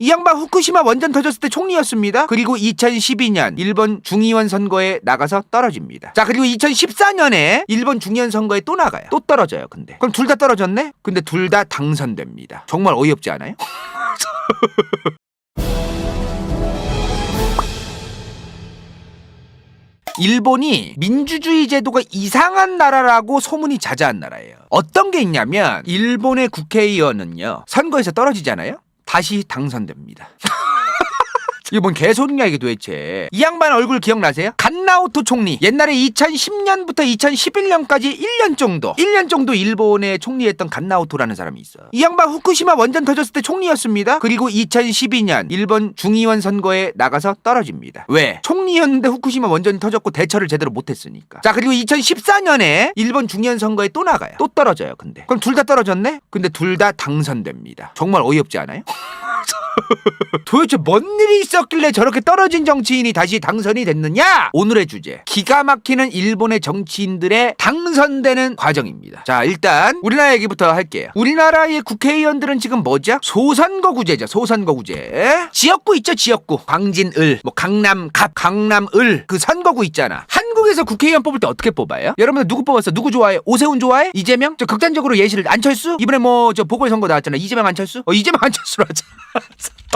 이 양반 후쿠시마 원전 터졌을 때 총리였습니다. 그리고 2012년 일본 중의원 선거에 나가서 떨어집니다. 자, 그리고 2014년에 일본 중의원 선거에 또 나가요. 또 떨어져요, 근데. 그럼 둘 다 떨어졌네? 근데 둘 다 당선됩니다. 정말 어이없지 않아요? 일본이 민주주의 제도가 이상한 나라라고 소문이 자자한 나라예요. 어떤 게 있냐면 일본의 국회의원은요 선거에서 떨어지잖아요. 다시 당선됩니다. 이게 뭔 개소리냐 이게 도대체. 이 양반 얼굴 기억나세요? 간나오토 총리. 옛날에 2010년부터 2011년까지 1년 정도 1년 정도 일본의 총리했던 간나오토라는 사람이 있어요. 이 양반 후쿠시마 원전 터졌을 때 총리였습니다. 그리고 2012년 일본 중의원 선거에 나가서 떨어집니다. 왜? 총리였는데 후쿠시마 원전이 터졌고 대처를 제대로 못했으니까. 자 그리고 2014년에 일본 중의원 선거에 또 나가요. 또 떨어져요 근데. 그럼 둘 다 떨어졌네? 근데 둘 다 당선됩니다. 정말 어이없지 않아요? 도대체 뭔 일이 있었길래 저렇게 떨어진 정치인이 다시 당선이 됐느냐? 오늘의 주제. 기가 막히는 일본의 정치인들의 당선되는 과정입니다. 자, 일단 우리나라 얘기부터 할게요. 우리나라의 국회의원들은 지금 뭐죠? 소선거구제죠. 소선거구제. 지역구 있죠, 지역구. 광진을, 뭐 강남갑, 강남을 그 선거구 있잖아. 한 국에서 국회의원 뽑을 때 어떻게 뽑아요? 여러분들 누구 뽑았어? 누구 좋아해? 오세훈 좋아해? 이재명? 저 극단적으로 예시를 안철수? 이번에 뭐 저 보궐선거 나왔잖아. 이재명 안철수? 어, 이재명 안철수로 하자.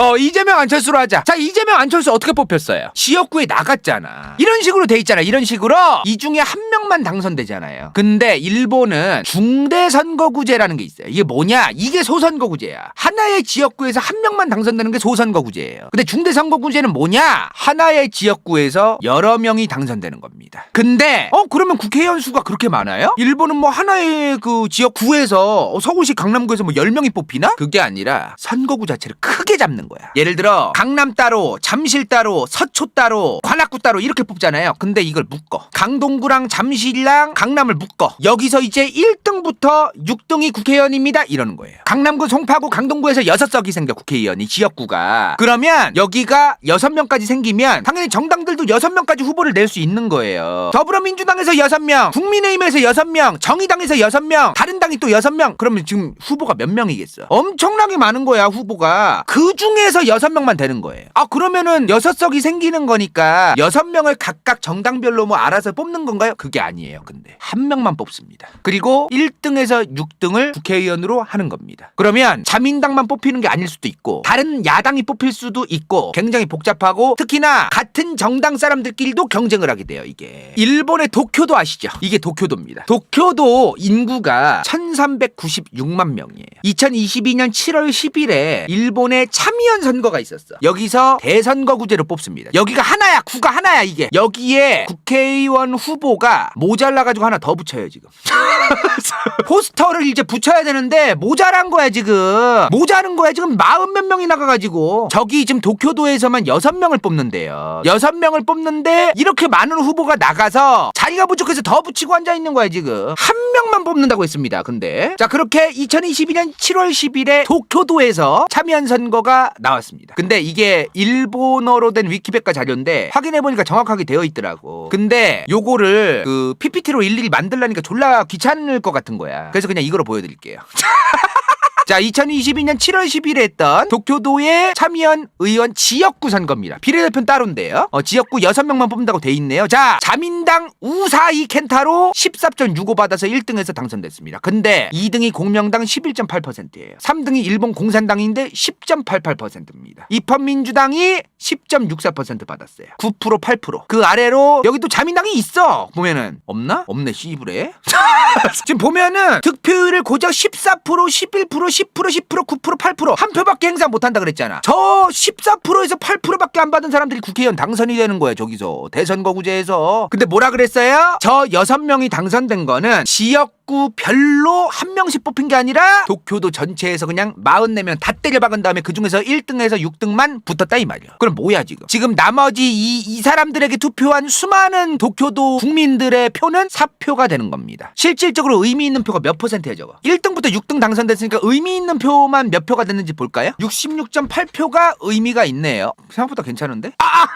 어 이재명 안철수로 하자 자 이재명 안철수 어떻게 뽑혔어요 지역구에 나갔잖아 이런 식으로 돼 있잖아 이런 식으로 이 중에 한 명만 당선되잖아요 근데 일본은 중대선거구제라는 게 있어요 이게 뭐냐 이게 소선거구제야 하나의 지역구에서 한 명만 당선되는 게 소선거구제예요 근데 중대선거구제는 뭐냐 하나의 지역구에서 여러 명이 당선되는 겁니다 근데 어 그러면 국회의원 수가 그렇게 많아요 일본은 뭐 하나의 그 지역구에서 어, 서울시 강남구에서 뭐 10명이 뽑히나 그게 아니라 선거구 자체를 크게 잡는 거야. 예를 들어 강남 따로, 잠실 따로, 서초 따로, 관악구 따로 이렇게 뽑잖아요. 근데 이걸 묶어. 강동구랑 잠실랑 강남을 묶어. 여기서 이제 1등부터 6등이 국회의원입니다. 이러는 거예요. 강남구, 송파구, 강동구에서 6석이 생겨 국회의원이 지역구가. 그러면 여기가 6명까지 생기면 당연히 정당들도 6명까지 후보를 낼 수 있는 거예요. 더불어민주당에서 6명, 국민의힘에서 6명, 정의당에서 6명, 다른 당이 또 6명. 그러면 지금 후보가 몇 명이겠어? 엄청나게 많은 거야, 후보가. 그 중에서 여섯 명만 되는 거예요. 아, 그러면은 여섯 석이 생기는 거니까 여섯 명을 각각 정당별로 뭐 알아서 뽑는 건가요? 그게 아니에요, 근데. 한 명만 뽑습니다. 그리고 1등에서 6등을 국회의원으로 하는 겁니다. 그러면 자민당만 뽑히는 게 아닐 수도 있고, 다른 야당이 뽑힐 수도 있고, 굉장히 복잡하고, 특히나 같은 정당 사람들끼리도 경쟁을 하게 돼요, 이게. 일본의 도쿄도 아시죠? 이게 도쿄도입니다. 도쿄도 인구가 1396만 명이에요. 2022년 7월 10일에 일본의 참의원 선거가 있었어. 여기서 대선거구제로 뽑습니다. 여기가 하나야. 구가 하나야 이게. 여기에 국회의원 후보가 모자라 가지고 하나 더 붙여요 지금. 포스터를 이제 붙여야 되는데 모자란 거야 지금. 모자른 거야 지금 마흔 몇 명이 나가가지고 저기 지금 도쿄도에서만 여섯 명을 뽑는데요. 여섯 명을 뽑는데 이렇게 많은 후보가 나 가서 자리가 부족해서 더 붙이고 앉아 있는 거야 지금. 한 명만 뽑는다고 했습니다. 근데 자 그렇게 2022년 7월 10일에 도쿄도에서 참여한 선거가 나왔습니다. 근데 이게 일본어로 된 위키백과 자료인데 확인해 보니까 정확하게 되어 있더라고. 근데 요거를 그 PPT로 일일이 만들라니까 졸라 귀찮을 것 같은 거야. 그래서 그냥 이거로 보여드릴게요. 자, 2022년 7월 10일에 했던 도쿄도의 참의원 의원 지역구 선거입니다. 비례대표는 따로인데요. 어, 지역구 6명만 뽑는다고 돼 있네요. 자, 자민당 우사이 켄타로 14.65 받아서 1등에서 당선됐습니다. 근데 2등이 공명당 11.8%예요. 3등이 일본 공산당인데 10.88%입니다. 입헌민주당이 10.64% 받았어요. 9% 8%. 그 아래로 여기 또 자민당이 있어. 보면은 없나? 없네 씨부레. 지금 보면은 득표율을 고작 14% 11% 10% 10% 9% 8%한 표밖에 행사 못한다 그랬잖아. 저 14%에서 8%밖에 안 받은 사람들이 국회의원 당선이 되는 거야 저기서 대선거구제에서. 근데 뭐라 그랬어요? 저 여섯 명이 당선된 거는 지역 구 별로 한 명씩 뽑힌 게 아니라 도쿄도 전체에서 그냥 44명 다 때려 박은 다음에 그 중에서 1등에서 6등만 붙었다 이 말이야. 그럼 뭐야 지금? 지금 나머지 이, 이 사람들에게 투표한 수많은 도쿄도 국민들의 표는 사표가 되는 겁니다. 실질적으로 의미 있는 표가 몇 퍼센트야 저거? 1등부터 6등 당선됐으니까 의미 있는 표만 몇 표가 됐는지 볼까요? 66.8표가 의미가 있네요. 생각보다 괜찮은데? 아!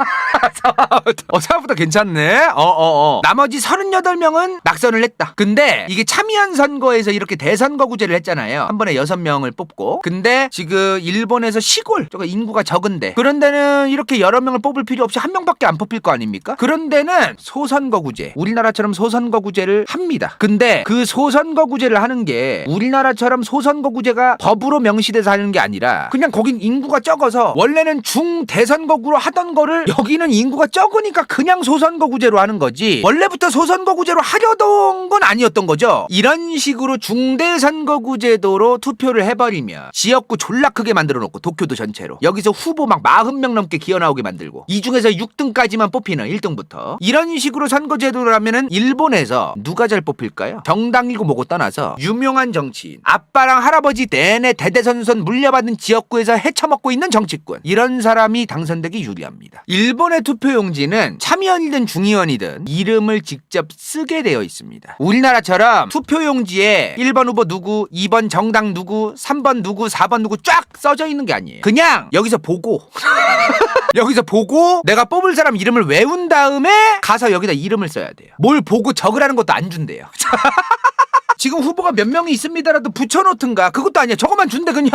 어, 생각보다 괜찮네. 어, 어, 어. 나머지 38명은 낙선을 했다. 근데 이게 참 참여한 선거에서 이렇게 대선거구제를 했잖아요. 한 번에 여섯 명을 뽑고. 근데 지금 일본에서 시골, 저거 인구가 적은데 그런 데는 이렇게 여러 명을 뽑을 필요 없이 한 명밖에 안 뽑힐 거 아닙니까? 그런 데는 소선거구제, 우리나라처럼 소선거구제를 합니다. 근데 그 소선거구제를 하는 게 우리나라처럼 소선거구제가 법으로 명시돼서 하는 게 아니라 그냥 거긴 인구가 적어서 원래는 중대선거구로 하던 거를 여기는 인구가 적으니까 그냥 소선거구제로 하는 거지 원래부터 소선거구제로 하려던 건 아니었던 거죠. 이런 식으로 중대선거구제도로 투표를 해버리면 지역구 졸라 크게 만들어 놓고 도쿄도 전체로 여기서 후보 막 40명 넘게 기어 나오게 만들고 이 중에서 6등까지만 뽑히는 1등부터 이런 식으로 선거제도라면은 일본에서 누가 잘 뽑힐까요? 정당이고 뭐고 떠나서 유명한 정치인 아빠랑 할아버지 내내 대대선선 물려받은 지역구에서 헤쳐먹고 있는 정치권 이런 사람이 당선되기 유리합니다. 일본의 투표용지는 참의원이든 중의원이든 이름을 직접 쓰게 되어 있습니다. 우리나라처럼 투표 용지에 1번 후보 누구, 2번 정당 누구, 3번 누구, 4번 누구 쫙 써져 있는 게 아니에요. 그냥 여기서 보고 여기서 보고 내가 뽑을 사람 이름을 외운 다음에 가서 여기다 이름을 써야 돼요. 뭘 보고 적으라는 것도 안 준대요. 지금 후보가 몇 명이 있습니다라도 붙여놓든가. 그것도 아니야. 저것만 준대 그냥.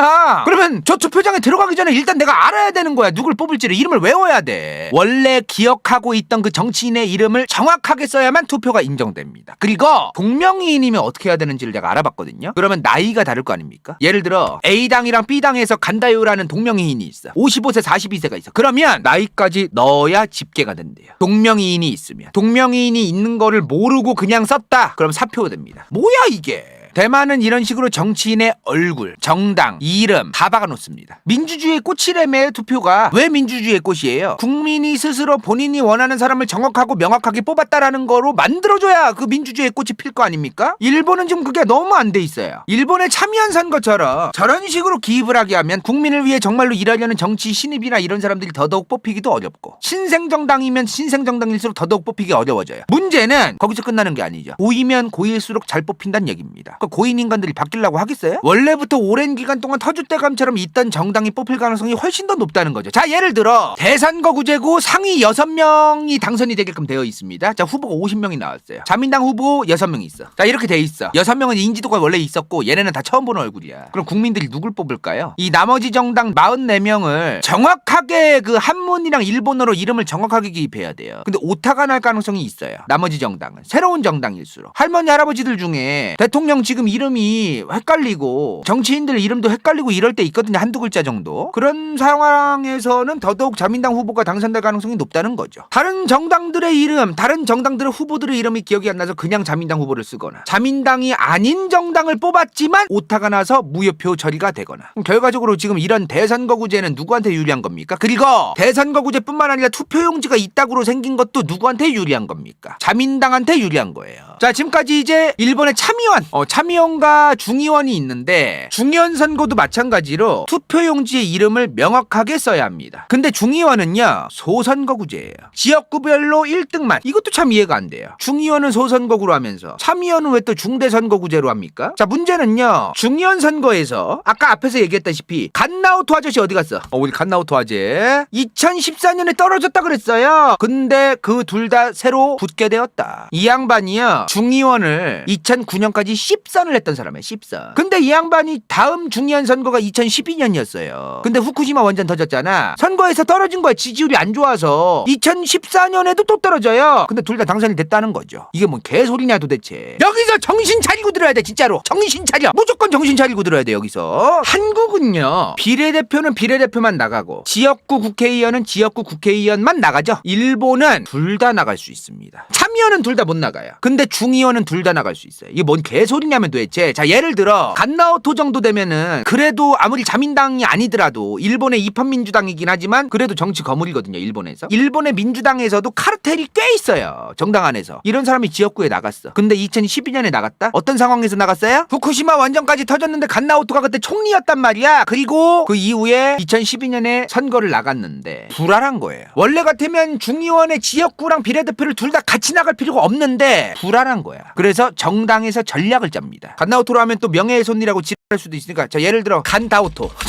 그러면 저 투표장에 들어가기 전에 일단 내가 알아야 되는 거야. 누굴 뽑을지를. 이름을 외워야 돼. 원래 기억하고 있던 그 정치인의 이름을 정확하게 써야만 투표가 인정됩니다. 그리고 동명이인이면 어떻게 해야 되는지를 내가 알아봤거든요. 그러면 나이가 다를 거 아닙니까? 예를 들어 A당이랑 B당에서 간다요라는 동명이인이 있어. 55세 42세가 있어. 그러면 나이까지 넣어야 집계가 된대요. 동명이인이 있으면. 동명이인이 있는 거를 모르고 그냥 썼다. 그럼 사표 됩니다. 뭐야 이게 대만은 이런 식으로 정치인의 얼굴, 정당, 이름 다 박아놓습니다. 민주주의 꽃이라며 투표가 왜 민주주의의 꽃이에요? 국민이 스스로 본인이 원하는 사람을 정확하고 명확하게 뽑았다라는 거로 만들어줘야 그 민주주의의 꽃이 필 거 아닙니까? 일본은 지금 그게 너무 안 돼 있어요. 일본의 참여한 선거처럼 저런 식으로 기입을 하게 하면 국민을 위해 정말로 일하려는 정치 신입이나 이런 사람들이 더더욱 뽑히기도 어렵고 신생정당이면 신생정당일수록 더더욱 뽑히기 어려워져요. 문제는 거기서 끝나는 게 아니죠. 고이면 고일수록 잘 뽑힌다는 얘기입니다. 그 고인 인간들이 바뀌려고 하겠어요? 원래부터 오랜 기간 동안 터줏대감처럼 있던 정당이 뽑힐 가능성이 훨씬 더 높다는 거죠. 자 예를 들어 대선거구제고 상위 6명이 당선이 되게끔 되어 있습니다. 자 후보가 50명이 나왔어요. 자민당 후보 6명 있어. 자 이렇게 돼 있어. 6명은 인지도가 원래 있었고 얘네는 다 처음 보는 얼굴이야. 그럼 국민들이 누굴 뽑을까요? 이 나머지 정당 44명을 정확하게 그 한문이랑 일본어로 이름을 정확하게 기입해야 돼요. 근데 오타가 날 가능성이 있어요. 나머지 정당은 새로운 정당일수록 할머니 할아버지들 중에 대통령 지금 이름이 헷갈리고 정치인들 이름도 헷갈리고 이럴 때 있거든요. 한두 글자 정도. 그런 상황에서는 더더욱 자민당 후보가 당선될 가능성이 높다는 거죠. 다른 정당들의 이름, 다른 정당들의 후보들의 이름이 기억이 안 나서 그냥 자민당 후보를 쓰거나 자민당이 아닌 정당을 뽑았지만 오타가 나서 무효표 처리가 되거나 결과적으로 지금 이런 대선거구제는 누구한테 유리한 겁니까? 그리고 대선거구제뿐만 아니라 투표용지가 이따구로 생긴 것도 누구한테 유리한 겁니까? 자민당한테 유리한 거예요. 자 지금까지 이제 일본의 참의원, 어, 참 의원과 중의원이 있는데 중의원 선거도 마찬가지로 투표용지에 이름을 명확하게 써야 합니다. 근데 중의원은요 소선거구제예요. 지역구별로 1등만 이것도 참 이해가 안 돼요. 중의원은 소선거구로 하면서 참의원은 왜 또 중대선거구제로 합니까? 자 문제는요 중의원 선거에서 아까 앞에서 얘기했다시피 갓나우토 아저씨 어디 갔어? 어 우리 갓나우토 아재 2014년에 떨어졌다 그랬어요. 근데 그 둘 다 새로 붙게 되었다. 이 양반이요 중의원을 2009년까지 10 선을 했던 사람이에요. 10선. 근데 이 양반이 다음 중의원 선거가 2012년이었어요. 근데 후쿠시마 원전 터졌잖아. 선거에서 떨어진 거야. 지지율이 안 좋아서 2014년에도 또 떨어져요. 근데 둘 다 당선이 됐다는 거죠. 이게 뭔 개소리냐 도대체. 여기서 정신 차리고 들어야 돼 진짜로. 정신 차려. 무조건 정신 차리고 들어야 돼 여기서. 한국은요. 비례대표는 비례대표만 나가고 지역구 국회의원은 지역구 국회의원만 나가죠. 일본은 둘 다 나갈 수 있습니다. 참의원은 둘 다 못 나가요. 근데 중의원은 둘 다 나갈 수 있어요. 이게 뭔 개소리냐 면 도대체. 자 예를 들어 갓나오토 정도 되면은 그래도 아무리 자민당이 아니더라도 일본의 입헌민주당이긴 하지만 그래도 정치 거물이거든요. 일본에서. 일본의 민주당에서도 카르텔이 꽤 있어요. 정당 안에서. 이런 사람이 지역구에 나갔어. 근데 2012년에 나갔다? 어떤 상황에서 나갔어요? 후쿠시마 원전까지 터졌는데 갓나오토가 그때 총리였단 말이야. 그리고 그 이후에 2012년에 선거를 나갔는데 불안한 거예요. 원래 같으면 중의원의 지역구랑 비례대표를 둘 다 같이 나갈 필요가 없는데 불안한 거야. 그래서 정당에서 전략을 짭니다. 겁니다. 간다오토로 하면 또 명예훼손이라고 지랄할 수도 있으니까 자 예를 들어 간다오토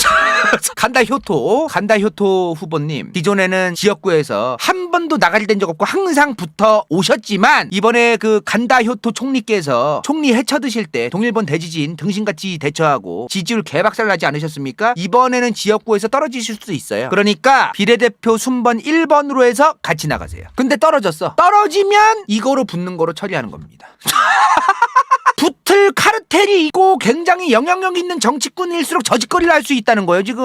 간다 효토 간다 효토 후보님 기존에는 지역구에서 한 번도 나가리 된 적 없고 항상 붙어 오셨지만 이번에 그 간다 효토 총리께서 총리 해쳐드실 때 동일본 대지진 등신같이 대처하고 지지율 개박살 나지 않으셨습니까? 이번에는 지역구에서 떨어지실 수도 있어요. 그러니까 비례대표 순번 1번으로 해서 같이 나가세요. 근데 떨어졌어. 떨어지면 이거로 붙는 거로 처리하는 겁니다. 붙을 카르텔이 있고 굉장히 영향력 있는 정치꾼일수록 저짓거리를 할 수 있다는 거예요 지금.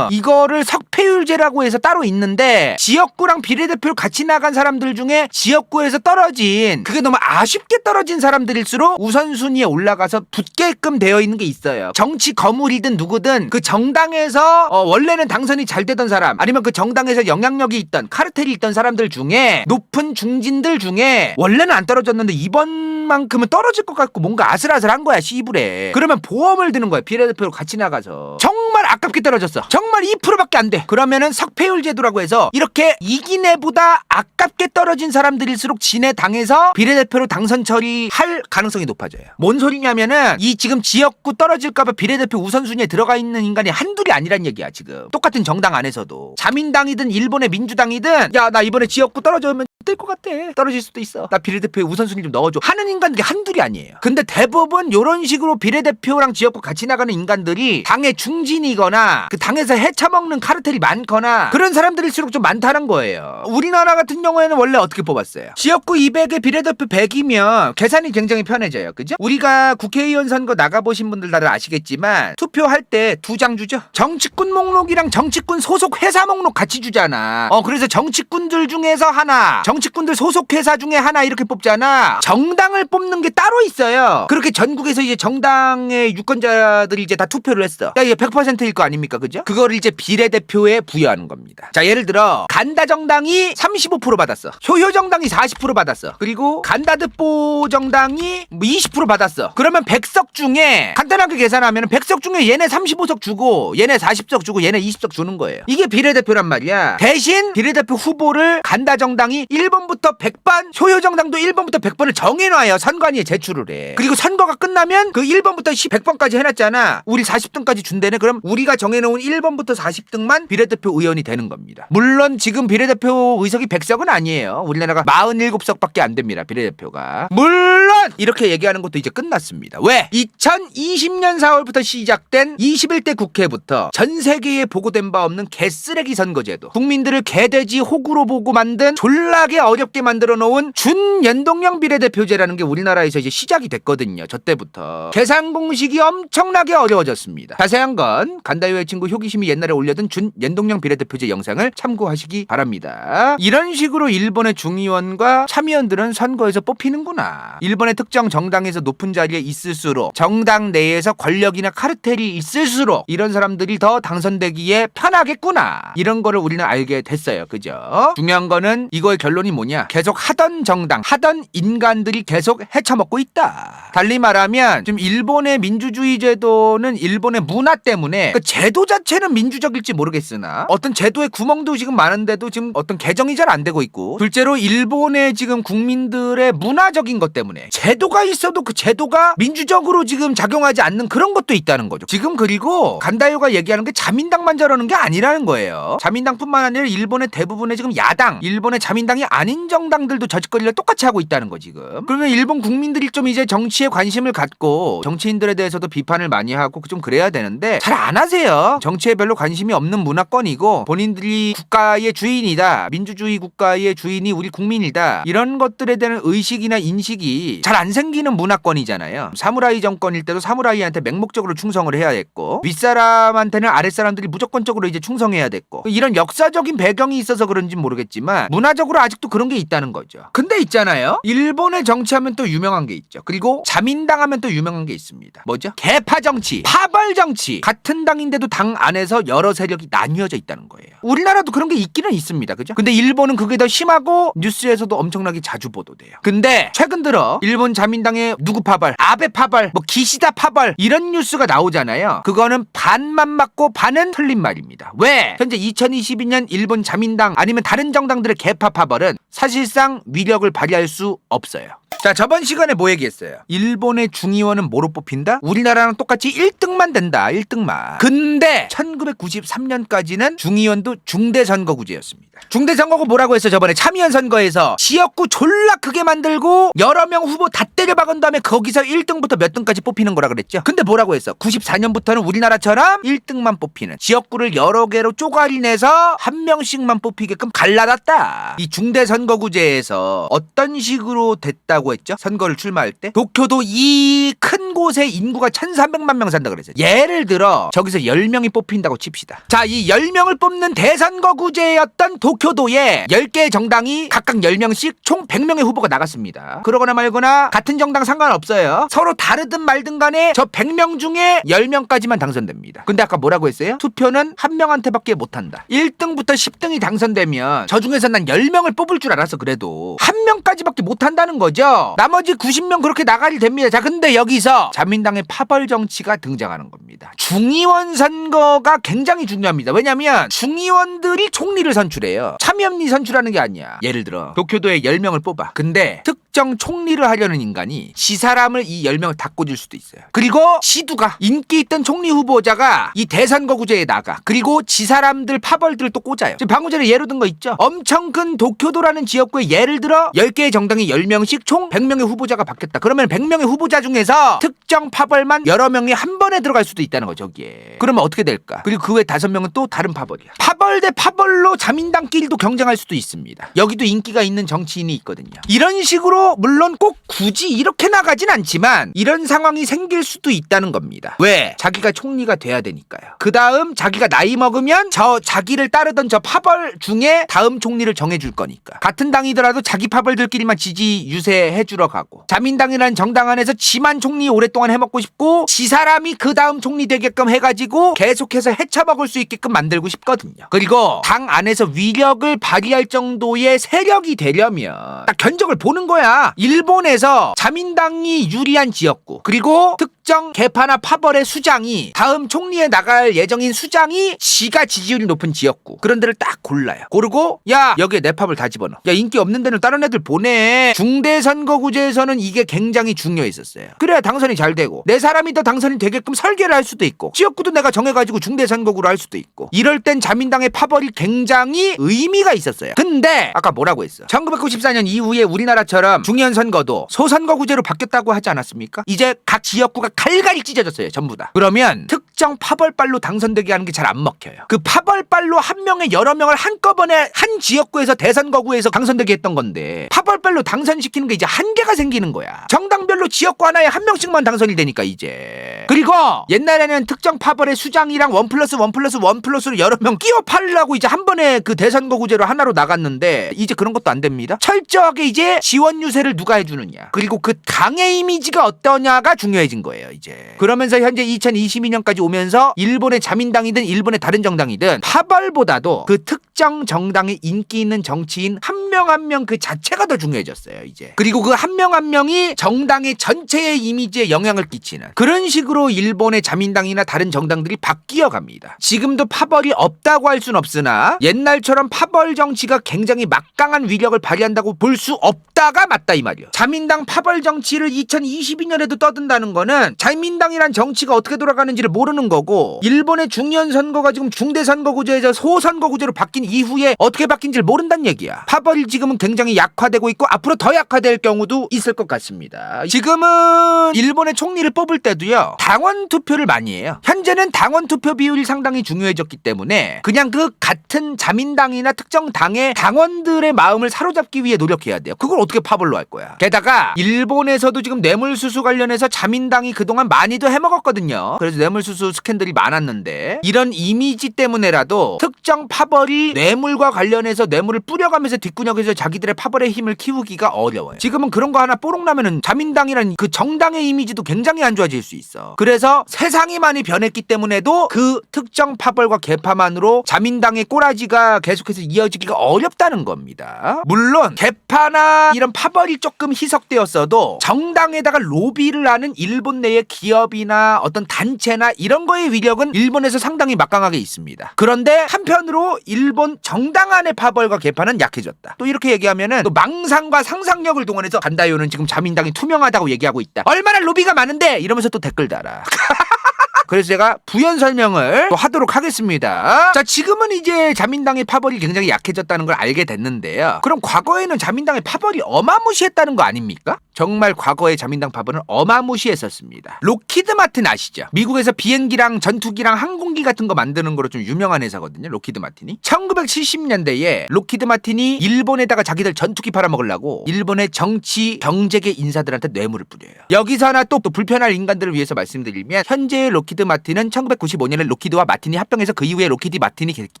이거를 석패율제라고 해서 따로 있는데 지역구랑 비례대표를 같이 나간 사람들 중에 지역구에서 떨어진 그게 너무 아쉽게 떨어진 사람들일수록 우선순위에 올라가서 붙게끔 되어 있는 게 있어요. 정치 거물이든 누구든 그 정당에서 어, 원래는 당선이 잘 되던 사람 아니면 그 정당에서 영향력이 있던 카르텔이 있던 사람들 중에 높은 중진들 중에 원래는 안 떨어졌는데 이번만큼은 떨어질 것 같고 뭔가 아슬아슬 한 거야 시부래 그러면 보험을 드는 거야 비례대표로 같이 나가서. 정말 아깝게 떨어졌어. 정말 2%밖에 안 돼. 그러면은 석패율 제도라고 해서 이렇게 이긴 애보다 아깝게 떨어진 사람들일수록 지네 당에서 비례대표로 당선 처리할 가능성이 높아져요. 뭔 소리냐면은 이 지금 지역구 떨어질까봐 비례대표 우선순위에 들어가 있는 인간이 한둘이 아니란 얘기야 지금. 똑같은 정당 안에서도. 자민당이든 일본의 민주당이든 야 나 이번에 지역구 떨어지면 뜰것 같아. 떨어질 수도 있어. 나 비례대표에 우선순위 좀 넣어줘. 하는 인간들이 한둘이 아니에요. 근데 대부분 이런 식으로 비례대표랑 지역구 같이 나가는 인간들이 당의 중진이거나 그 당에서 헤쳐먹는 카르텔이 많거나 그런 사람들일수록 좀 많다는 거예요. 우리나라 같은 경우에는 원래 어떻게 뽑았어요? 지역구 200에 비례대표 100이면 계산이 굉장히 편해져요. 그죠? 우리가 국회의원 선거 나가보신 분들 다들 아시겠지만 투표할 때 두 장 주죠? 정치꾼 목록이랑 정치꾼 소속 회사 목록 같이 주잖아. 어 그래서 정치꾼들 중에서 하나 정치꾼들 소속 회사 중에 하나 이렇게 뽑잖아. 정당을 뽑는 게 따로 있어요. 그렇게 전국에서 이제 정당의 유권자들이 이제 다 투표를 했어. 야 이게 100%일 거 아닙니까? 그죠? 그거를 이제 비례대표에 부여하는 겁니다. 자 예를 들어 간다 정당이 35% 받았어. 효효 정당이 40% 받았어. 그리고 간다드보 정당이 뭐 20% 받았어. 그러면 100석 중에 간단하게 계산하면 100석 중에 얘네 35석 주고 얘네 40석 주고 얘네 20석 주는 거예요. 이게 비례대표란 말이야. 대신 비례대표 후보를 간다 정당이 1 번부터 100번 효효 정당도 1번부터 100번을 정해놔요. 선관위에 제출을 해. 그리고 선거가 끝나면 그 1번부터 100번까지 해놨잖아. 우리 40등까지 준대네. 그럼 우리가 정해놓은 1번부터 40등만 비례대표 의원이 되는 겁니다. 물론 지금 비례대표 의석이 100석은 아니에요. 우리나라가 47석밖에 안 됩니다 비례대표가. 물론 이렇게 얘기하는 것도 이제 끝났습니다. 왜? 2020년 4월부터 시작된 21대 국회부터 전 세계에 보고된 바 없는 개쓰레기 선거제도 국민들을 개돼지 호구로 보고 만든 졸라 게 어렵게 만들어 놓은 준연동형 비례대표제라는 게 우리나라에서 이제 시작이 됐거든요 저 때부터. 계산 공식이 엄청나게 어려워졌습니다. 자세한 건 간다요의 친구 효기심이 옛날에 올려둔 준연동형 비례대표제 영상을 참고하시기 바랍니다. 이런 식으로 일본의 중의원과 참의원들은 선거에서 뽑히는구나. 일본의 특정 정당에서 높은 자리에 있을수록 정당 내에서 권력이나 카르텔이 있을수록 이런 사람들이 더 당선되기에 편하겠구나. 이런 거를 우리는 알게 됐어요. 그죠? 중요한 거는 이거의 결론 이 뭐냐 계속 하던 정당 하던 인간들이 계속 헤쳐먹고 있다 달리 말하면 지금 일본의 민주주의 제도는 일본의 문화 때문에 그 제도 자체는 민주적일지 모르겠으나 어떤 제도의 구멍도 지금 많은데도 지금 어떤 개정이 잘 안 되고 있고 둘째로 일본의 지금 국민들의 문화적인 것 때문에 제도가 있어도 그 제도가 민주적으로 지금 작용하지 않는 그런 것도 있다는 거죠. 지금 그리고 간다요가 얘기하는 게 자민당만 저러는 게 아니라는 거예요. 자민당뿐만 아니라 일본의 대부분의 지금 야당, 일본의 자민당이 아닌 정당들도 저짓거리를 똑같이 하고 있다는 거 지금. 그러면 일본 국민들이 좀 이제 정치에 관심을 갖고 정치인들에 대해서도 비판을 많이 하고 좀 그래야 되는데 잘 안 하세요. 정치에 별로 관심이 없는 문화권이고 본인들이 국가의 주인이다. 민주주의 국가의 주인이 우리 국민이다. 이런 것들에 대한 의식이나 인식이 잘 안 생기는 문화권이잖아요. 사무라이 정권일 때도 사무라이한테 맹목적으로 충성을 해야 했고 윗사람한테는 아랫사람들이 무조건적으로 이제 충성해야 됐고 이런 역사적인 배경이 있어서 그런지 모르겠지만 문화적으로 아직 도 그런 게 있다는 거죠. 근데 있잖아요. 일본의 정치하면 또 유명한 게 있죠. 그리고 자민당 하면 또 유명한 게 있습니다. 뭐죠? 개파 정치, 파벌 정치. 같은 당인데도 당 안에서 여러 세력이 나뉘어져 있다는 거예요. 우리나라도 그런 게 있기는 있습니다. 그죠? 근데 일본은 그게 더 심하고 뉴스에서도 엄청나게 자주 보도돼요. 근데 최근 들어 일본 자민당의 누구 파벌, 아베 파벌, 뭐 기시다 파벌 이런 뉴스가 나오잖아요. 그거는 반만 맞고 반은 틀린 말입니다. 왜? 현재 2022년 일본 자민당 아니면 다른 정당들의 개파 파벌은 하면 사실상 위력을 발휘할 수 없어요. 자 저번 시간에 뭐 얘기했어요? 일본의 중의원은 뭐로 뽑힌다? 우리나라랑 똑같이 1등만 된다 1등만. 근데 1993년까지는 중의원도 중대선거구제였습니다. 중대선거구 뭐라고 했어 저번에? 참의원 선거에서. 지역구 졸라 크게 만들고 여러 명 후보 다 때려 박은 다음에 거기서 1등부터 몇 등까지 뽑히는 거라 그랬죠? 근데 뭐라고 했어? 94년부터는 우리나라처럼 1등만 뽑히는 지역구를 여러 개로 쪼가리 내서 한 명씩만 뽑히게끔 갈라놨다. 이 중대 선거구제에서 어떤 식으로 됐다고 했죠? 선거를 출마할 때? 도쿄도 이 큰 곳에 인구가 1300만 명 산다 그랬어요. 예를 들어 저기서 10명이 뽑힌다고 칩시다. 자 이 10명을 뽑는 대선거구제였던 도쿄도에 10개의 정당이 각각 10명씩 총 100명의 후보가 나갔습니다. 그러거나 말거나 같은 정당 상관없어요. 서로 다르든 말든 간에 저 100명 중에 10명까지만 당선됩니다. 근데 아까 뭐라고 했어요? 투표는 한 명한테밖에 못 한다. 1등부터 10등이 당선되면 저 중에서 난 10명을 뽑을 줄 알았어 그래도 한 명까지밖에 못 한다는 거죠? 나머지 90명 그렇게 나가리 됩니다. 자 근데 여기서 자민당의 파벌 정치가 등장하는 겁니다. 중의원 선거가 굉장히 중요합니다. 왜냐면 중의원들이 총리를 선출해요. 참여연이 선출하는 게 아니야. 예를 들어 도쿄도에 10명을 뽑아. 근데 특정 총리를 하려는 인간이 지 사람을 이 10명을 다 꽂을 수도 있어요. 그리고 시두가 인기 있던 총리 후보자가 이 대선거구제에 나가. 그리고 지 사람들 파벌들을 또 꽂아요. 지금 방금 전에 예로 든 거 있죠? 엄청 큰 도쿄도라는 지역구에 예를 들어 10개의 정당이 10명씩 총 100명의 후보자가 바뀌었다. 그러면 100명의 후보자 중에서 특정 파벌만 여러 명이 한 번에 들어갈 수도 있다는 거죠 여기에. 그러면 어떻게 될까? 그리고 그 외 다섯 명은 또 다른 파벌이야. 파벌 대 파벌로 자민당끼리도 경쟁할 수도 있습니다. 여기도 인기가 있는 정치인이 있거든요. 이런 식으로 물론 꼭 굳이 이렇게 나가진 않지만 이런 상황이 생길 수도 있다는 겁니다. 왜? 자기가 총리가 돼야 되니까요. 그 다음 자기가 나이 먹으면 저 자기를 따르던 저 파벌 중에 다음 총리를 정해줄 거니까. 같은 당이더라도 자기 파벌들끼리만 지지 유세해 주러 가고. 자민당이라는 정당 안에서 지만 총리 오랫동안 해먹고 싶고 지 사람이 그 다음 총리 되게끔 해가지고 계속해서 헤쳐먹을 수 있게끔 만들고 싶거든요. 그리고 당 안에서 위력을 발휘할 정도의 세력이 되려면 딱 견적을 보는 거야 일본에서 자민당이 유리한 지역구 그리고 특정 개파나 파벌의 수장이 다음 총리에 나갈 예정인 수장이 지가 지지율이 높은 지역구. 그런 데를 딱 골라요. 고르고 야 여기에 내 팝을 다 집어넣어. 야 인기 없는 데는 다른 애들 보내. 중대선거구제에서는 이게 굉장히 중요했었어요. 그래야 당선이 잘 되고 내 사람이 더 당선이 되게끔 설계를 할 수도 있고 지역구도 내가 정해가지고 중대선거구로 할 수도 있고 이럴 땐 자민당의 파벌이 굉장히 의미가 있었어요. 근데 아까 뭐라고 했어? 1994년 이후에 우리나라처럼 중의원 선거도 소선거구제로 바뀌었다고 하지 않았습니까? 이제 각 지역구가 갈갈이 찢어졌어요 전부 다. 그러면 특정 파벌빨로 당선되게 하는 게 잘 안 먹혀요. 그 파벌빨로 한 명에 여러 명을 한꺼번에 한 지역구에서 대선거구에서 당선되게 했던 건데 파벌빨로 당선시키는 게 이제 한 계가 생기는 거야. 정당별로 지역구 하나에 한 명씩만 당선이 되니까 이제. 그리고 옛날에는 특정 파벌의 수장이랑 원 플러스 원 플러스 원 플러스로 여러 명 끼워 팔려고 이제 한 번에 그 대선거구제로 하나로 나갔는데 이제 그런 것도 안 됩니다. 철저하게 이제 지원 유세를 누가 해주느냐. 그리고 그 당의 이미지가 어떠냐가 중요해진 거예요 이제. 그러면서 현재 2022년까지 오면서 일본의 자민당이든 일본의 다른 정당이든 파벌보다도 그 특정 정당의 인기 있는 정치인 한 명 한 명 그 자체가 더 중요해졌어요 이제. 그리고 그한 명한 명이 정당의 전체의 이미지에 영향을 끼치는 그런 식으로 일본의 자민당이나 다른 정당들이 바뀌어 갑니다. 지금도 파벌이 없다고 할 순 없으나 옛날처럼 파벌 정치가 굉장히 막강한 위력을 발휘한다고 볼 수 없다가 맞다 이 말이요. 자민당 파벌 정치를 2022년에도 떠든다는 거는 자민당이란 정치가 어떻게 돌아가는지를 모르는 거고 일본의 중년 선거가 지금 중대 선거 구제에서 소선거 구제로 바뀐 이후에 어떻게 바뀐지를 모른다는 얘기야. 파벌이 지금은 굉장히 약화되고 있고 앞으로 더 약화될 경우도 있을 것 같습니다. 지금은 일본의 총리를 뽑을 때도요 당원 투표를 많이 해요. 현재는 당원 투표 비율이 상당히 중요해졌기 때문에 그냥 그 같은 자민당이나 특정 당의 당원들의 마음을 사로잡기 위해 노력해야 돼요. 그걸 어떻게 파벌로 할 거야? 게다가 일본에서도 지금 뇌물수수 관련해서 자민당이 그동안 많이도 해먹었거든요. 그래서 뇌물수수 스캔들이 많았는데 이런 이미지 때문에라도 특정 파벌이 뇌물과 관련해서 뇌물을 뿌려가면서 뒷구녕에서 자기들의 파벌의 힘을 키우기가 어려워요. 지금은 그런 거 하나 뽀록 나면은 자민당이라는 그 정당의 이미지도 굉장히 안 좋아질 수 있어 그래서 세상이 많이 변했기 때문에도 그 특정 파벌과 개파만으로 자민당의 꼬라지가 계속해서 이어지기가 어렵다는 겁니다 물론 개파나 이런 파벌이 조금 희석되었어도 정당에다가 로비를 하는 일본 내의 기업이나 어떤 단체나 이런 거의 위력은 일본에서 상당히 막강하게 있습니다. 그런데 한편으로 일본 정당 안의 파벌과 개파는 약해졌다. 또 이렇게 얘기하면은 또 망상과 상상력을 동원해서 간다 구카이오는 지금 자민당이 투명하다고 얘기하고 있다. 얼마나 로비가 많은데 이러면서 또 댓글 달아. 그래서 제가 부연 설명을 또 하도록 하겠습니다. 자, 지금은 이제 자민당의 파벌이 굉장히 약해졌다는 걸 알게 됐는데요. 그럼 과거에는 자민당의 파벌이 어마무시했다는 거 아닙니까? 정말 과거의 자민당 파벌은 어마무시했었습니다. 로키드 마틴 아시죠? 미국에서 비행기랑 전투기랑 항공기 같은 거 만드는 거로 좀 유명한 회사거든요. 로키드 마틴이. 1970년대에 로키드 마틴이 일본에다가 자기들 전투기 팔아먹으려고 일본의 정치 경제계 인사들한테 뇌물을 뿌려요. 여기서 하나 또, 또 불편할 인간들을 위해서 말씀드리면 현재의 로키드 마틴은 1995년에 로키드와 마틴이 합병해서 그 이후에 로키드 마틴이 됐기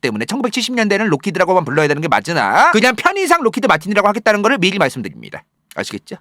때문에 1970년대는 로키드라고만 불러야 되는 게 맞으나 그냥 편의상 로키드 마틴이라고 하겠다는 거를 미리 말씀드립니다. 아시겠죠?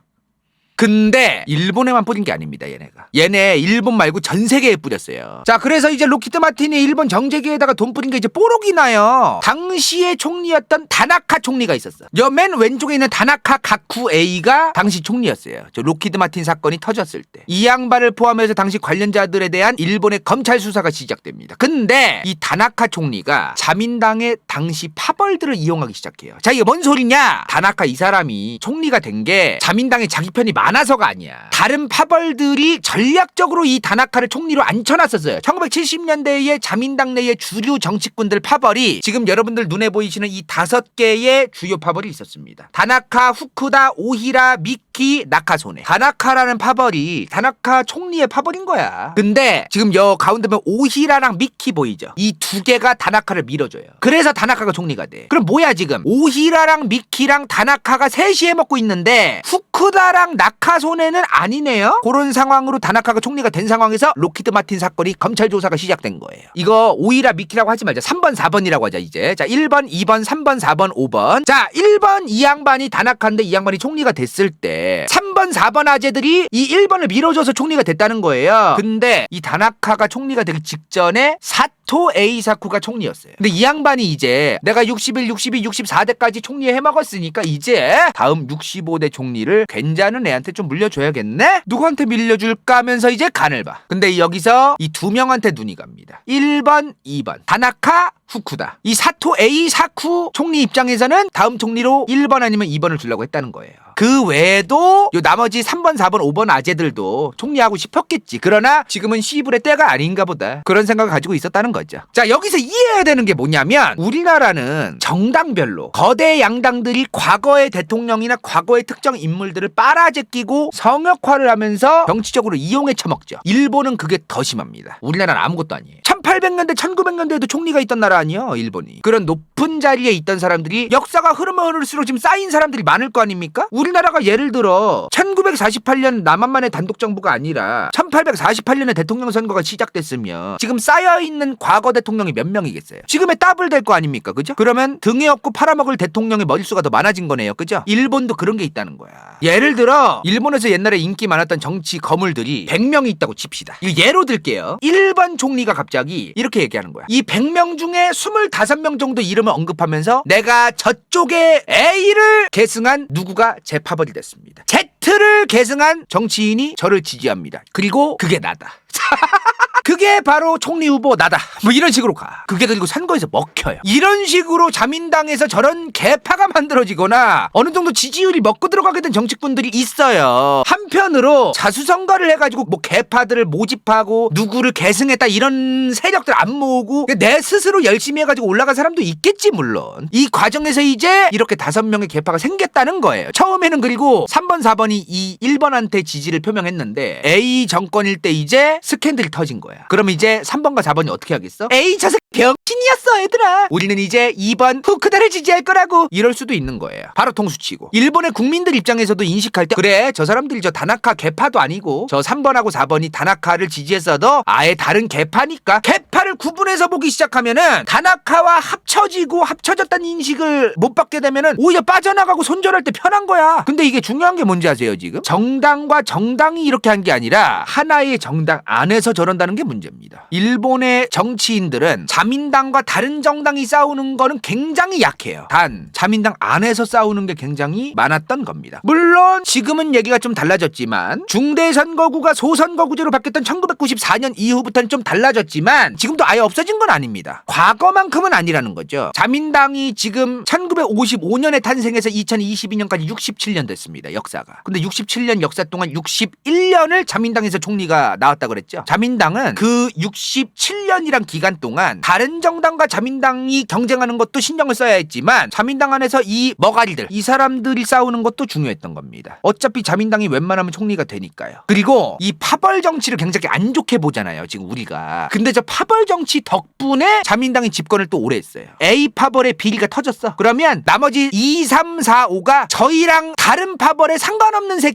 근데 일본에만 뿌린 게 아닙니다 얘네가. 얘네 일본 말고 전 세계에 뿌렸어요. 자 그래서 이제 로키드 마틴이 일본 정재계에다가 돈 뿌린 게 이제 뽀록이 나요. 당시의 총리였던 다나카 총리가 있었어. 여맨 왼쪽에 있는 다나카 가쿠 A가 당시 총리였어요. 저 로키드 마틴 사건이 터졌을 때. 이 양반을 포함해서 당시 관련자들에 대한 일본의 검찰 수사가 시작됩니다. 근데 이 다나카 총리가 자민당의 당시 파벌들을 이용하기 시작해요. 자 이게 뭔 소리냐? 다나카 이 사람이 총리가 된 게 자민당의 자기 편이 많 아서가 아니야. 다른 파벌들이 전략적으로 이 다나카를 총리로 앉혀놨었어요. 1970년대에 자민당 내의 주류 정치꾼들 파벌이 지금 여러분들 눈에 보이시는 이 다섯 개의 주요 파벌이 있었습니다. 다나카, 후쿠다, 오히라, 미키, 나카소네. 다나카라는 파벌이 다나카 총리의 파벌인 거야. 근데 지금 여 가운데 보면 오히라랑 미키 보이죠? 이 두 개가 다나카를 밀어줘요. 그래서 다나카가 총리가 돼. 그럼 뭐야 지금? 오히라랑 미키랑 다나카가 셋이 해먹고 있는데 후쿠다랑 나카 소네는 아니네요. 그런 상황으로 다나카가 총리가 된 상황에서 로키드 마틴 사건이 검찰 조사가 시작된 거예요. 이거 오히라 미키라고 하지 말자. 3번, 4번이라고 하자 이제. 자, 1번, 2번, 3번, 4번, 5번. 자, 1번 이 양반이 다나카인데 이 양반이 총리가 됐을 때 3번, 4번 아재들이 이 1번을 밀어줘서 총리가 됐다는 거예요. 근데 이 다나카가 총리가 되기 직전에 사 토 에이사쿠가 총리였어요. 근데 이 양반이 이제 내가 61, 62, 64대까지 총리 해먹었으니까 이제 다음 65대 총리를 괜찮은 애한테 좀 물려줘야겠네? 누구한테 밀려줄까 하면서 이제 간을 봐. 근데 여기서 이 두 명한테 눈이 갑니다. 1번, 2번. 다나카, 후쿠다. 이 사토 A 사쿠 총리 입장에서는 다음 총리로 1번 아니면 2번을 주려고 했다는 거예요. 그 외에도 요 나머지 3번, 4번, 5번 아재들도 총리하고 싶었겠지. 그러나 지금은 시불의 때가 아닌가 보다. 그런 생각을 가지고 있었다는 거죠. 자, 여기서 이해해야 되는 게 뭐냐면 우리나라는 정당별로 거대 양당들이 과거의 대통령이나 과거의 특정 인물들을 빨아제끼고 성역화를 하면서 정치적으로 이용해 처먹죠. 일본은 그게 더 심합니다. 우리나라는 아무것도 아니에요. 1800년대, 1900년대에도 총리가 있던 나라 아니에요, 일본이. 그런 높은 자리에 있던 사람들이 역사가 흐르면 흐를수록 지금 쌓인 사람들이 많을 거 아닙니까? 우리나라가 예를 들어 1948년 남한만의 단독 정부가 아니라 1848년에 대통령 선거가 시작됐으면 지금 쌓여 있는 과거 대통령이 몇 명이겠어요? 지금의 더블 될 거 아닙니까? 그죠? 그러면 등에 업고 팔아먹을 대통령의 머릿수가 더 많아진 거네요. 그죠? 일본도 그런 게 있다는 거야. 예를 들어 일본에서 옛날에 인기 많았던 정치 거물들이 100명이 있다고 칩시다. 이거 예로 들게요. 1번 총리가 갑자기 이렇게 얘기하는 거야. 이 100명 중에 25명 정도 이름을 언급하면서 내가 저쪽에 A를 계승한 누구가 제 파벌이 됐습니다. Z를 계승한 정치인이 저를 지지합니다. 그리고 그게 나다. 그게 바로 총리 후보 나다. 뭐 이런 식으로 가. 그게 그리고 선거에서 먹혀요. 이런 식으로 자민당에서 저런 개파가 만들어지거나 어느 정도 지지율이 먹고 들어가게 된 정치꾼들이 있어요. 한편으로 자수선거를 해가지고 뭐 개파들을 모집하고 누구를 계승했다 이런 세력들 안 모으고 내 스스로 열심히 해가지고 올라간 사람도 있겠지 물론. 이 과정에서 이제 이렇게 다섯 명의 개파가 생겼다는 거예요. 처음에는 그리고 3번, 4번이 이 1번한테 지지를 표명했는데 A 정권일 때 이제 스캔들이 터진 거 야. 그럼 이제 3번과 4번이 어떻게 하겠어? 저 새끼 병신이었어 얘들아. 우리는 이제 2번 후크다를 지지할 거라고 이럴 수도 있는 거예요. 바로 통수치고. 일본의 국민들 입장에서도 인식할 때 그래 저 사람들이 저 다나카 개파도 아니고 저 3번하고 4번이 다나카를 지지했어도 아예 다른 개파니까 개파를 구분해서 보기 시작하면은 다나카와 합쳐지고 합쳐졌다는 인식을 못 받게 되면은 오히려 빠져나가고 손절할 때 편한 거야. 근데 이게 중요한 게 뭔지 아세요 지금? 정당과 정당이 이렇게 한 게 아니라 하나의 정당 안에서 저런다는 게 문제입니다. 일본의 정치인들은 자민당과 다른 정당이 싸우는 거는 굉장히 약해요. 단 자민당 안에서 싸우는 게 굉장히 많았던 겁니다. 물론 지금은 얘기가 좀 달라졌지만 중대선거구가 소선거구제로 바뀌었던 1994년 이후부터는 좀 달라졌지만 지금도 아예 없어진 건 아닙니다. 과거만큼은 아니라는 거죠. 자민당이 지금 1955년에 탄생해서 2022년까지 67년 됐습니다. 역사가. 근데 67년 역사 동안 61년을 자민당에서 총리가 나왔다 그랬죠. 자민당은 그 67년이란 기간 동안 다른 정당과 자민당이 경쟁하는 것도 신경을 써야 했지만 자민당 안에서 이 머가리들 이 사람들이 싸우는 것도 중요했던 겁니다. 어차피 자민당이 웬만하면 총리가 되니까요. 그리고 이 파벌 정치를 굉장히 안 좋게 보잖아요. 지금 우리가. 근데 저 파벌 정치 덕분에 자민당이 집권을 또 오래 했어요. A 파벌의 비리가 터졌어. 그러면 나머지 2, 3, 4, 5가 저희랑 다른 파벌에 상관없는 새 야,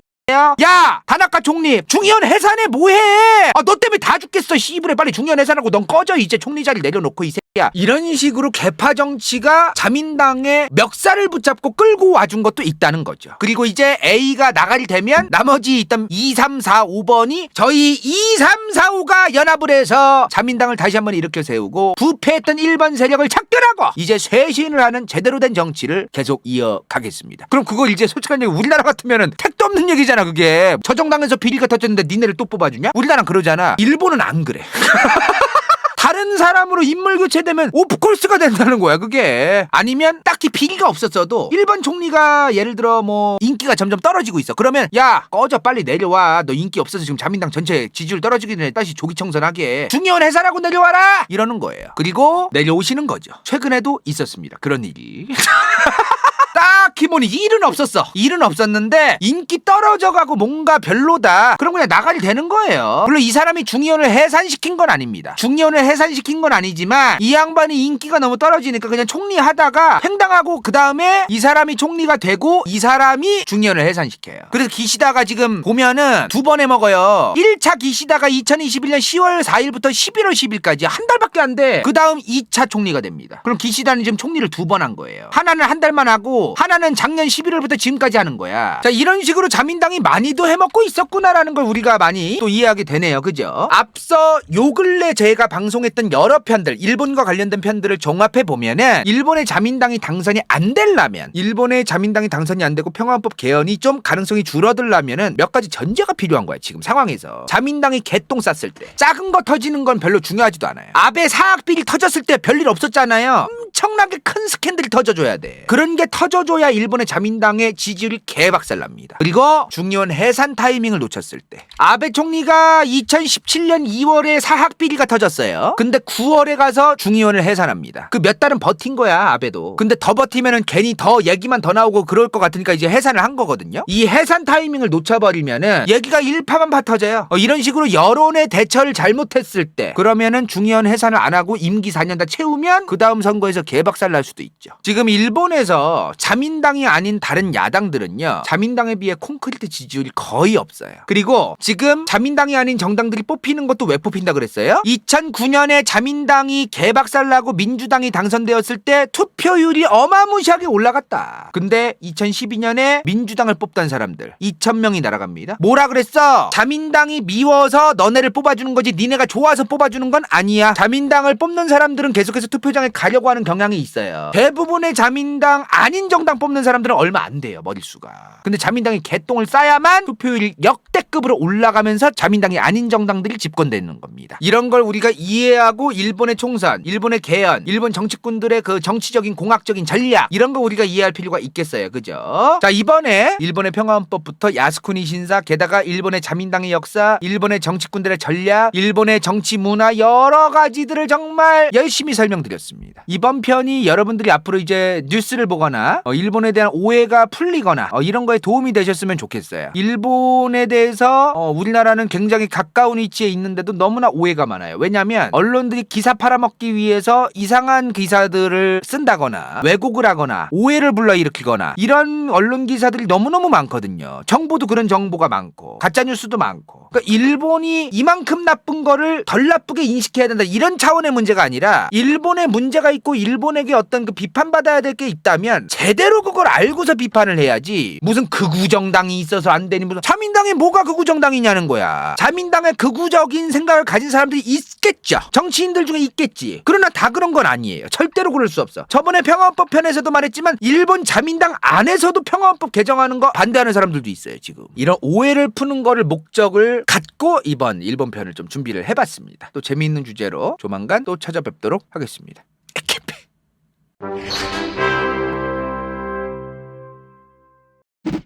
야, 단아까 총리, 중의원 해산해 뭐해? 아, 너 때문에 다 죽겠어. 시부레 빨리 중의원 해산하고 넌 꺼져 이제 총리 자리 내려놓고 이 새끼 야. 이런 식으로 개파 정치가 자민당의 멱살을 붙잡고 끌고 와준 것도 있다는 거죠. 그리고 이제 A가 나가리 되면 나머지 있던 2, 3, 4, 5번이 저희 2, 3, 4, 5가 연합을 해서 자민당을 다시 한번 일으켜 세우고 부패했던 1번 세력을 착결하고 이제 쇄신을 하는 제대로 된 정치를 계속 이어가겠습니다. 그럼 그걸 이제 솔직한 얘기 우리나라 같으면은 택도 없는 얘기잖아 그게. 저 정당에서 비리가 터졌는데 니네를 또 뽑아주냐? 우리나라는 그러잖아. 일본은 안 그래. 다른 사람으로 인물 교체되면 오프콜스가 된다는 거야 그게. 아니면 딱히 비리가 없었어도 일본 총리가 예를 들어 뭐 인기가 점점 떨어지고 있어. 그러면 야 꺼져 빨리 내려와. 너 인기 없어서 지금 자민당 전체 지지율 떨어지기 전에 다시 조기 청산하게. 중의원 해산하고 내려와라! 이러는 거예요. 그리고 내려오시는 거죠. 최근에도 있었습니다. 그런 일이 딱히 뭐니 일은 없었어. 일은 없었는데 인기 떨어져가고 뭔가 별로다. 그럼 그냥 나가리 되는 거예요. 물론 이 사람이 중의원을 해산시킨 건 아닙니다. 중의원을 해산시킨 건 아니지만 이 양반이 인기가 너무 떨어지니까 그냥 총리 하다가 횡당하고 그 다음에 이 사람이 총리가 되고 이 사람이 중의원을 해산시켜요. 그래서 기시다가 지금 보면은 두 번에 먹어요. 1차 기시다가 2021년 10월 4일부터 11월 10일까지 한 달밖에 안 돼. 그 다음 2차 총리가 됩니다. 그럼 기시다는 지금 총리를 두 번 한 거예요. 하나는 한 달만 하고 하나 는 작년 11월부터 지금까지 하는 거야. 자, 이런 식으로 자민당이 많이도 해먹고 있었구나라는 걸 우리가 많이 또 이해하게 되네요. 그죠? 앞서 요 근래 제가 방송했던 여러 편들, 일본과 관련된 편들을 종합해 보면은 일본의 자민당이 당선이 안 되려면 일본의 자민당이 당선이 안 되고 평화헌법 개헌이 좀 가능성이 줄어들려면은 몇 가지 전제가 필요한 거야. 지금 상황에서. 자민당이 개똥 쌌을 때 작은 거 터지는 건 별로 중요하지도 않아요. 아베 사학비리 터졌을 때 별일 없었잖아요. 엄청나게 큰 스캔들이 터져줘야 돼. 그런 게 터져줘야 일본의 자민당의 지지율이 개박살납니다. 그리고 중요한 해산 타이밍을 놓쳤을 때 아베 총리가 2017년 2월에 사학 비리가 터졌어요. 근데 9월에 가서 중의원을 해산합니다. 그 몇 달은 버틴 거야 아베도. 근데 더 버티면은 괜히 더 얘기만 더 나오고 그럴 것 같으니까 이제 해산을 한 거거든요. 이 해산 타이밍을 놓쳐버리면은 얘기가 일파만파 터져요. 어, 이런 식으로 여론의 대처를 잘못했을 때 그러면은 중의원 해산을 안 하고 임기 4년 다 채우면 그 다음 선거에서 개박살 날 수도 있죠. 지금 일본에서 자민당이 아닌 다른 야당들은요. 자민당에 비해 콘크리트 지지율이 거의 없어요. 그리고 지금 자민당이 아닌 정당들이 뽑히는 것도 왜 뽑힌다 그랬어요? 2009년에 자민당이 개박살 나고 민주당이 당선되었을 때 투표율이 어마무시하게 올라갔다. 근데 2012년에 민주당을 뽑던 사람들 2,000명이 날아갑니다. 뭐라 그랬어? 자민당이 미워서 너네를 뽑아주는 거지 니네가 좋아서 뽑아주는 건 아니야. 자민당을 뽑는 사람들은 계속해서 투표장에 가려고 하는 경향 이 있어요. 대부분의 자민당 아닌 정당 뽑는 사람들은 얼마 안 돼요. 머릿수가. 근데 자민당이 개똥을 싸야만 투표율이 역대 급으로 올라가면서 자민당이 아닌 정당들이 집권되는 겁니다. 이런 걸 우리가 이해하고 일본의 총선, 일본의 개헌, 일본 정치꾼들의 그 정치적인 공학적인 전략 이런 거 우리가 이해할 필요가 있겠어요. 그죠? 자, 이번에 일본의 평화헌법부터 야스쿠니 신사 게다가 일본의 자민당의 역사, 일본의 정치꾼들의 전략, 일본의 정치 문화 여러 가지들을 정말 열심히 설명드렸습니다. 이번 편이 여러분들이 앞으로 이제 뉴스를 보거나 어, 일본에 대한 오해가 풀리거나 어, 이런 거에 도움이 되셨으면 좋겠어요. 일본에 대해서 어, 우리나라는 굉장히 가까운 위치에 있는데도 너무나 오해가 많아요. 왜냐하면 언론들이 기사 팔아먹기 위해서 이상한 기사들을 쓴다거나 왜곡을 하거나 오해를 불러일으키거나 이런 언론 기사들이 너무너무 많거든요. 정보도 그런 정보가 많고 가짜 뉴스도 많고. 그러니까 일본이 이만큼 나쁜 거를 덜 나쁘게 인식해야 된다 이런 차원의 문제가 아니라 일본에 문제가 있고 일 일본에게 어떤 그 비판받아야 될 게 있다면 제대로 그걸 알고서 비판을 해야지 무슨 극우 정당이 있어서 안 되니 무슨 자민당에 뭐가 극우 정당이냐는 거야. 자민당에 극우적인 생각을 가진 사람들이 있겠죠. 정치인들 중에 있겠지. 그러나 다 그런 건 아니에요. 절대로 그럴 수 없어. 저번에 평화헌법 편에서도 말했지만 일본 자민당 안에서도 평화헌법 개정하는 거 반대하는 사람들도 있어요 지금. 이런 오해를 푸는 거를 목적을 갖고 이번 일본 편을 좀 준비를 해 봤습니다. 또 재미있는 주제로 조만간 또 찾아뵙도록 하겠습니다. 에케페.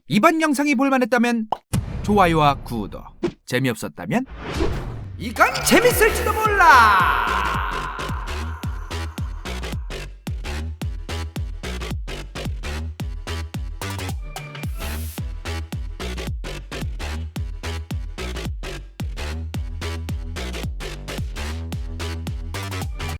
이번 영상이 볼만했다면 좋아요와 구독 재미없었다면 이건 재밌을지도 몰라